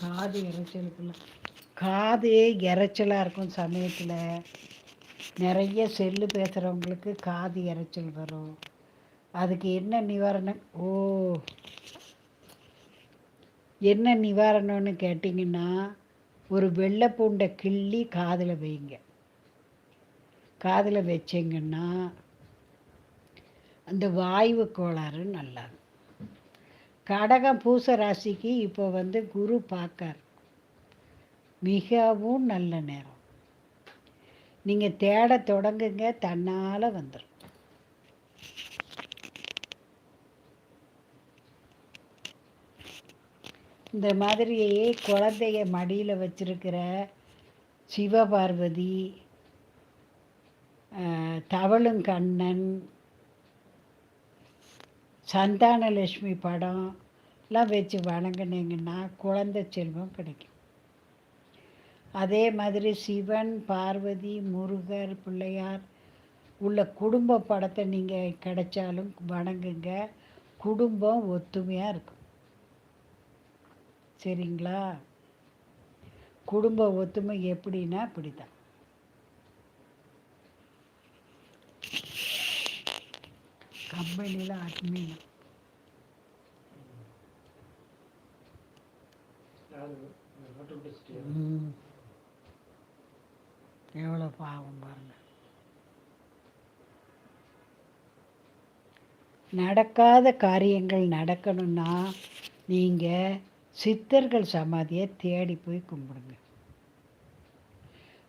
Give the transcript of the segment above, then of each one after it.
காது இறைச்சலுக்குள்ள. காது இறைச்சலாக இருக்கும் சமயத்தில். நிறைய செல்லு பேசுகிறவங்களுக்கு காது இறைச்சல் வரும். அதுக்கு என்ன நிவாரணம்? ஓ. என்ன நிவாரணம்னு கேட்டிங்கன்னா ஒரு வெள்ளை பூண்டை கிள்ளி காதில் வைங்க. காதில் வச்சிங்கன்னா அந்த வாய்வு கோளாறு நல்லாது கடகம் பூச ராசிக்கு இப்போ வந்து குரு பார்க்கார். மிகவும் நல்ல நேரம். நீங்கள் தேட தொடங்குங்க தன்னால் வந்துடும் இந்த மாதிரி குழந்தைய மடியில் வச்சிருக்கிற சிவபார்வதி தவளுங்கண்ணன் சந்தானலட்சுமி படம்லாம் வச்சு வணங்கினீங்கன்னா குழந்தை செல்வம் கிடைக்கும். அதே மாதிரி சிவன் பார்வதி முருகர் பிள்ளையார் உள்ள குடும்ப படத்தை நீங்கள் கிடைச்சாலும் வணங்குங்க. குடும்பம் ஒத்துமையாக இருக்கும். சரிங்களா? குடும்ப ஒத்துமை எப்படின்னா அப்படி தான் கம்பெனியில் அட்மின் எவ்வளோ பாவம் பாருங்க. நடக்காத காரியங்கள் நடக்கணும்னா நீங்கள் சித்தர்கள் சமாதியை தேடி போய் கும்பிடுங்க.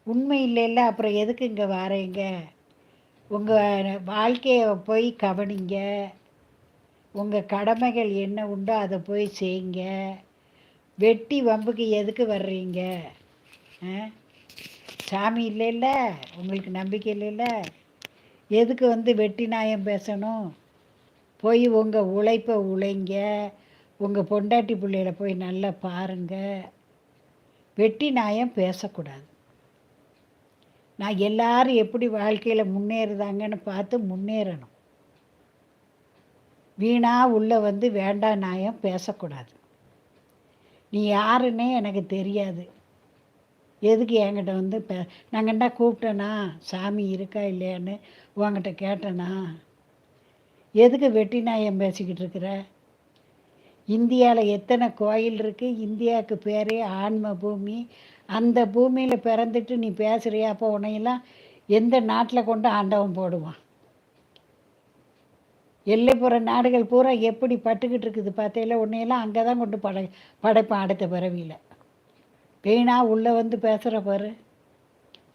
உண்மை இல்லைல்ல அப்புறம் எதுக்கு இங்கே வாரீங்க? உங்கள் வாழ்க்கையை போய் கவனிங்க. உங்கள் கடமைகள் என்ன உண்டோ அதை போய் செய்யுங்க வெட்டி வம்புக்கு எதுக்கு வர்றீங்க? சாமி இல்லைல்ல? உங்களுக்கு நம்பிக்கை இல்லைல்ல? எதுக்கு வந்து வெட்டி நாயம் பேசணும்? போய் உங்கள் உழைப்பை உழைங்க. உங்கள் பொண்டாட்டி பிள்ளைகளை போய் நல்லா பாருங்கள் வெட்டி நாயம் பேசக்கூடாது. நான் எல்லாரும் எப்படி வாழ்க்கையில் முன்னேறுதாங்கன்னு பார்த்து முன்னேறணும். வீணாக உள்ளே வந்து வேண்டாம் நாயம் பேசக்கூடாது. நீ யாருன்னே எனக்கு தெரியாது. எதுக்கு என்கிட்ட வந்து பே நாங்கண்டா கூப்பிட்டேனா சாமி இருக்கா இல்லையான்னு உங்ககிட்ட கேட்டேனா? எதுக்கு வெட்டி நாயம் பேசிக்கிட்டு இருக்கிற? இந்தியாவில் எத்தனை கோயில் இருக்குது இந்தியாவுக்கு பேரே ஆன்ம பூமி. அந்த பூமியில் பிறந்துட்டு நீ பேசுகிறியா அப்போ உன்னையெல்லாம் எந்த நாட்டில் கொண்டு ஆண்டவன் போடுவான்? எல்லைப்புற நாடுகள் பூரா எப்படி பட்டுக்கிட்டு இருக்குது பார்த்தையில உன்னையெல்லாம் அங்கே தான் கொண்டு படை படைப்பான் அடுத்த பிறவியில். பெயினாக உள்ளே வந்து பேசுகிற பாரு.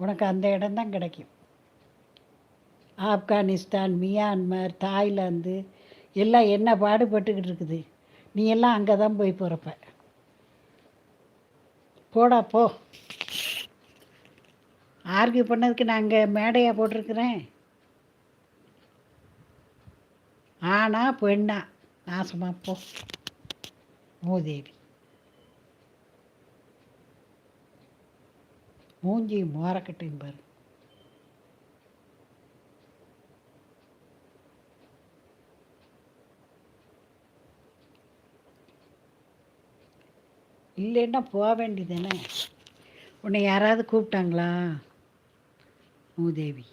உனக்கு அந்த இடம்தான் கிடைக்கும். ஆப்கானிஸ்தான் மியான்மர் தாய்லாந்து எல்லாம் என்ன பாடுபட்டுக்கிட்டு இருக்குது? நீ எல்லாம் அங்கே தான் போய் பிறப்ப. போடா போ. ஆர்கியூ பண்ணதுக்கு நான் அங்கே மேடையாக போட்டிருக்கிறேன். ஆனா பெண்ணா. நாசமாக போ. மூதேவி. மூஞ்சி மோரக்கட்டையும் பாரு. இல்லைன்னா போக வேண்டியதானே உன்னை யாராவது கூப்பிட்டாங்களா? மூதேவி.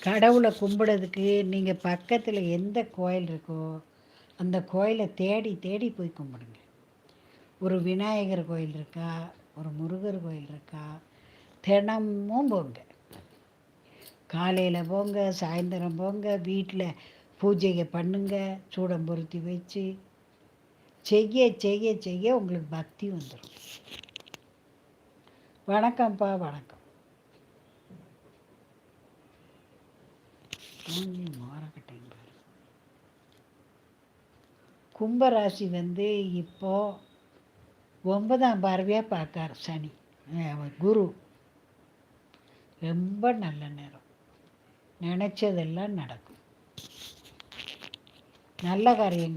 கடவுளை கும்பிடுறதுக்கு நீங்கள் பக்கத்தில் எந்த கோயில் இருக்கோ அந்த கோயிலை தேடி தேடி போய் கும்பிடுங்க. ஒரு விநாயகர் கோயில் இருக்கா ஒரு முருகர் கோயில் இருக்கா தினமும் போங்க. காலையில் போங்க சாயந்தரம் போங்க வீட்டில் பூஜையை பண்ணுங்க சூடம் பொருத்தி வச்சு. செய்ய செய்ய செய்ய உங்களுக்கு பக்தி வந்துடும் வணக்கம்ப்பா வணக்கம். கும்பராசி வந்து இப்போ ஒன்பதாம் பார்வையாக பார்க்கார் சனி. குரு. ரொம்ப நல்ல நேரம். நினச்சதெல்லாம் நடக்கும். நல்ல காரியங்கள்.